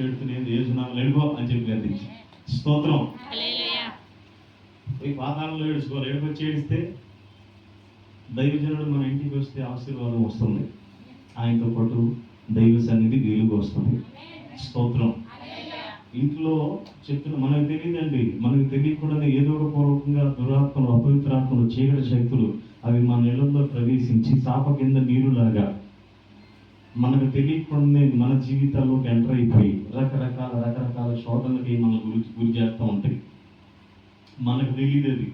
ఏడుతున్నాయి ఏసునామలు వెళ్ళిపో అని చెప్పి గద్దించి. స్తోత్రం. ఈ పాతాళంలో ఏడుచుకోవాలి. ఏడుకొచ్చి ఏడిస్తే దైవజనుడు మన ఇంటికి వస్తే ఆశీర్వాదం వస్తుంది. ఆయనతో పాటు దైవ సన్నిధి వెలుగు వస్తుంది. స్తోత్రం. ఇంట్లో చెప్తున్న మనకు తెలియదండి. మనకు తెలియకుండా ఏదో ఒక పూర్వకంగా దురాత్మలు అపవిత్రాత్మలు చీకటి శక్తులు అవి మన ఇళ్ళలో ప్రవేశించి చాప కింద నీరులాగా మనకు తెలియకుండానే మన జీవితాల్లోకి ఎంటర్ అయిపోయి రకరకాల రకరకాల శోధనలకి మన గురి గురి చేస్తూ ఉంటాయి. మనకు తెలియదు అది.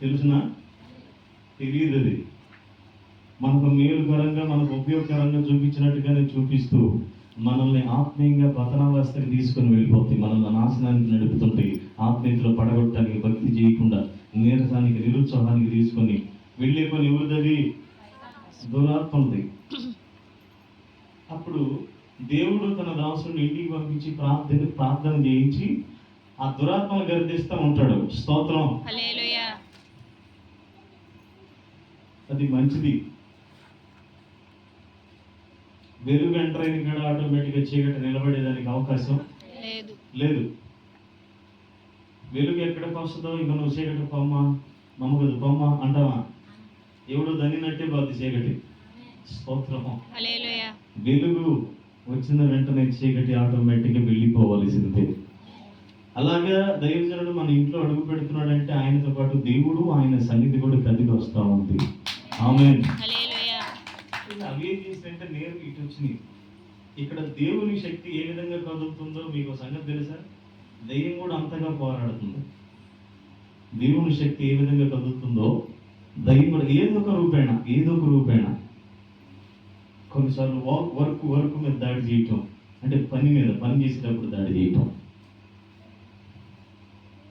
తెలుసునా? తెలియదు అది. మనకు మేలుకరంగా మనకు ఉపయోగకరంగా చూపించినట్టుగానే చూపిస్తూ మనల్ని ఆత్మీయంగా పతనావస్థకి తీసుకొని వెళ్ళిపోతాయి. మనల్ని నాశనానికి నడుపుతుంటాయి. ఆత్మీయతలో పడగొట్టడానికి భక్తి చేయకుండా నీరసానికి నిరుత్సాహానికి తీసుకొని వెళ్ళే పని ఎవరిదది ఉంది అప్పుడు దేవుడు తన దాసుని ఇంటికి పంపించి ప్రార్థన ప్రార్థన చేయించి ఆ దురాత్మను గర్దిస్తూ ఉంటాడు. స్తోత్రం. అది మంచిది. వెలుగు ఎంటర్ అయిన కాడ ఆటోమేటిక్గా చీకటి నిలబడేదానికి అవకాశం లేదు. లేదు. వెలుగు ఎక్కడికి వస్తుందో ఇక నువ్వు చీకటి పొమ్మ మమ్మ కదా పొమ్మ అంటావా? ఎవడు దన్నినట్టే బాధ చీకటి. స్తోత్రము. వెలుగు వచ్చిన వెంటనే చీకటి ఆటోమేటిక్గా వెళ్ళిపోవలసిందే అలాగా దైవజనుడు మన ఇంట్లో అడుగు పెడుతున్నాడంటే ఆయనతో పాటు దేవుడు ఆయన సన్నిధి కూడా కదిలి వస్తూ ఉంది. ఆమె అవే చేసినట్టే నేరు ఇటు వచ్చినాయి ఇక్కడ దేవుని శక్తి ఏ విధంగా కదులుతుందో మీకు సంగతి తెలుసా? దెయ్యం కూడా అంతగా పోరాడుతుంది. దేవుని శక్తి ఏ విధంగా కదులుతుందో దయ్యం కూడా ఏదో ఒక రూపేణ ఏదో ఒక రూపేణ. కొన్నిసార్లు వర్క్ వర్క్ వర్క్ మీద దాడి చేయటం. అంటే పని మీద పని చేసేటప్పుడు దాడి చేయటం.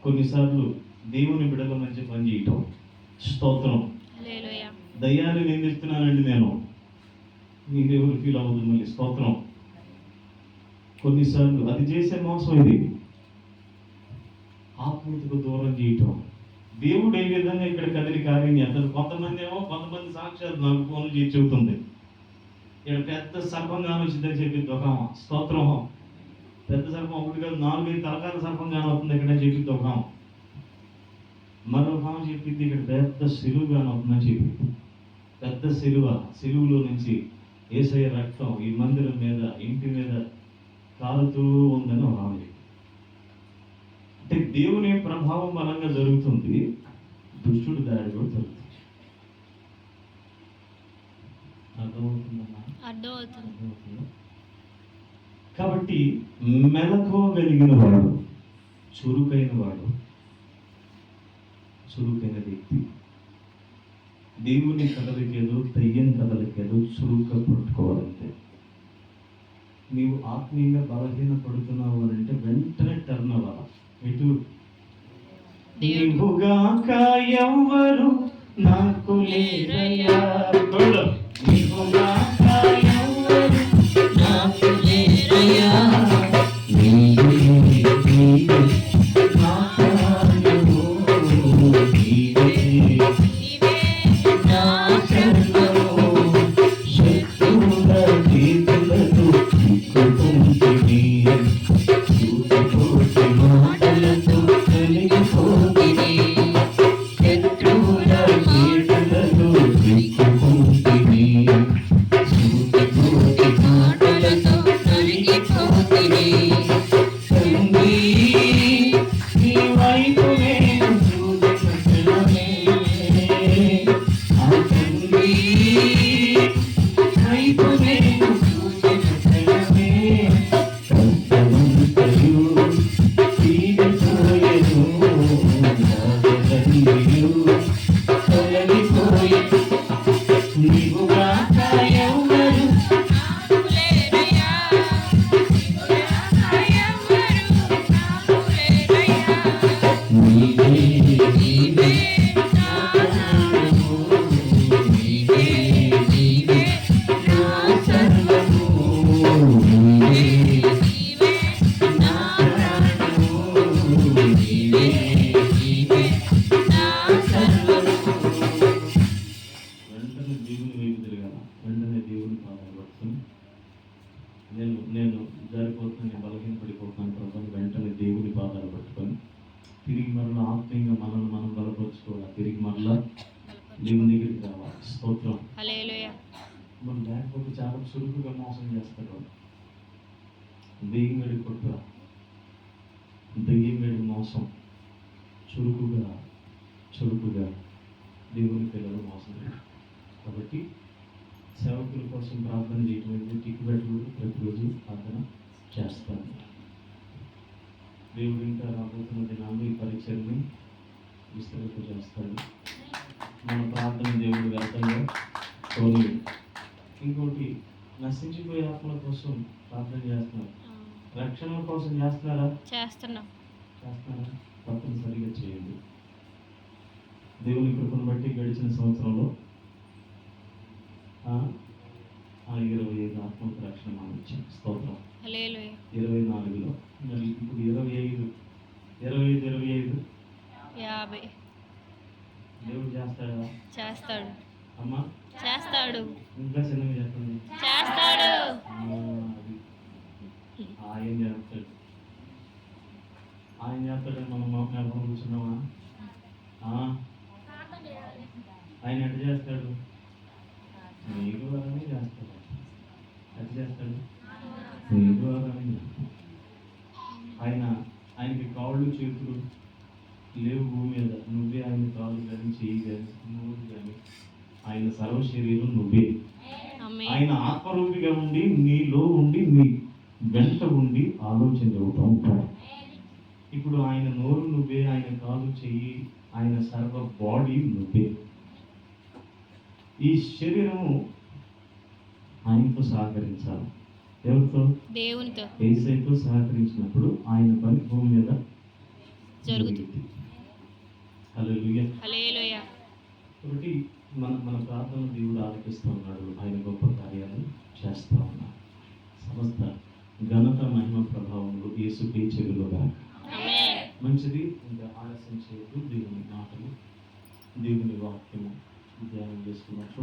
కొన్నిసార్లు దేవుని బిడల మధ్య పని చేయటం. స్తోత్రం. దయ్యాన్ని నిందిస్తున్నానండి నేను. మీరెవరు ఫీల్ అవ్వదు మళ్ళీ. స్తోత్రం. కొన్నిసార్లు అది చేసే మోసం ఇది. ఆత్మీయతకు దూరం చేయటం. దేవుడు ఏ విధంగా ఇక్కడ కదిలి కార్యం చేస్తాడు? కొంతమంది ఏమో కొంతమంది సాక్షాత్ నాకు ఫోన్లు చేసి చెబుతుంది. ఇక్కడ పెద్ద సర్పంగా వచ్చిందని చెప్పి ఒక స్తోత్రం పెద్ద సర్పం ఒకటి కాదు నాలుగైదు తలకాల సర్పంగా అవుతుంది ఇక్కడ చెప్పింది ఒక మరో భావం చెప్పింది ఇక్కడ పెద్ద సిలువుగా అవుతుందని చెప్పింది పెద్ద సిలువ సిలువులో నుంచి ఏసయ్య రక్తం ఈ మందిరం మీద ఇంటి మీద కారుతూ ఉందని ఒక ఆమె అంటే దేవుని ప్రభావం బలంగా జరుగుతుంది దుష్టుడు దాడి కూడా జరుగుతుంది. అర్థమవుతుంది? కాబట్టి మెలకువగలిగిన వాడు చురుకైన వాడు చురుకైన వ్యక్తి. దేవుని కదలికేదో దయ్యం కదలికేదో చురుగ్గా పట్టుకోవాలంటే నీవు ఆత్మీయంగా బలహీన పడుతున్నావు అని అంటే వెంటనే టర్న్ అవ్వాలి? ఎటు. నీవుగాక ఎవ్వరు నాకు లేరయ్యా. Oh, దేవుని దగ్గరికి రావాలి స్తోత్రం మనం లేకపోతే చాలా చురుకుగా మోసం చేస్తారు దెయ్యం కుట్ర దెయ్యం గడి మోసం. చురుకుగా చురుకుగా దేవుని పిల్లలు మోసం. కాబట్టి సేవకుల కోసం ప్రార్థన చేయటం అనేది టిక్ పెట్టు ప్రతిరోజు ప్రార్థన చేస్తాను. దేవుడు ఇంకా రాబోతున్న దినాల్లో ఈ పరీక్షల్ని విస్తరింప చేస్తాడు మన ప్రార్థన దేవుడు వ్యర్థంగా పోనీ ఇంకోటి నశించిపోయే ఆత్మల కోసం ప్రార్థన చేస్తున్నారు రక్షణ కోసం చేస్తున్నారా? చేస్తున్నాం. చేస్తున్నారా? తప్పనిసరిగా చేయండి. దేవుని కృపను బట్టి గడిచిన సంవత్సరంలో ఇరవై ఐదు ఆత్మకు రక్షణ మనం ఇచ్చాం. స్తోత్రం. ఇరవై నాలుగులో మరి ఇప్పుడు ఇరవై ఐదు ఇరవై ఐదు ఇరవై ఐదు యాభై దేవుడు చేస్తాడా. చేస్తాడు. అమ్మ చేస్తాడు ఆయన చేస్తాడు. ఆయన చేస్తాడని మనం ఎవరు కూర్చున్నామా? ఆ? ఆయన ఎట్ట చేస్తాడు? మీ ద్వారానే చేస్తాడు. ఎట్ట చేస్తాడు? ద్వారానే చేస్తాడు. ఆయన ఆయనకి కాళ్ళు చేతులు లేవు భూమి మీద. నువ్వే ఆయన కాళ్ళు కానీ చెయ్యి కానీ నోరు కానీ ఆయన సర్వ శరీరం నువ్వే. ఆయన ఆత్మరూపిగా ఉండి నీలో ఉండి నీ వెంట ఉండి ఆలోచన ఉంటాడు ఇప్పుడు ఆయన నోరు నువ్వే ఆయన కాలు చెయ్యి ఆయన సర్వ బాడీ నువ్వే. ఈ శరీరము ఆయనతో సహకరించాలి. ఎవరితో? దేవునితో. ఏసైతో సహకరించినప్పుడు ఆయన పని భూమి మీద జరుగుతుంది. కాబట్టి మన మన ప్రార్థన దేవుడు ఆలకిస్తూ ఉన్నాడు. ఆయన గొప్ప కార్యాలు చేస్తూ ఉన్నాడు. సమస్త ఘనత మహిమ ప్రభావములు యేసుకే చెరువులుగా ఆమేన్. మంచిది ఇంకా ఆలస్యం చేయదు దేవుని మాటలు దేవుని వాక్యము ధ్యానం చేసుకున్నట్లు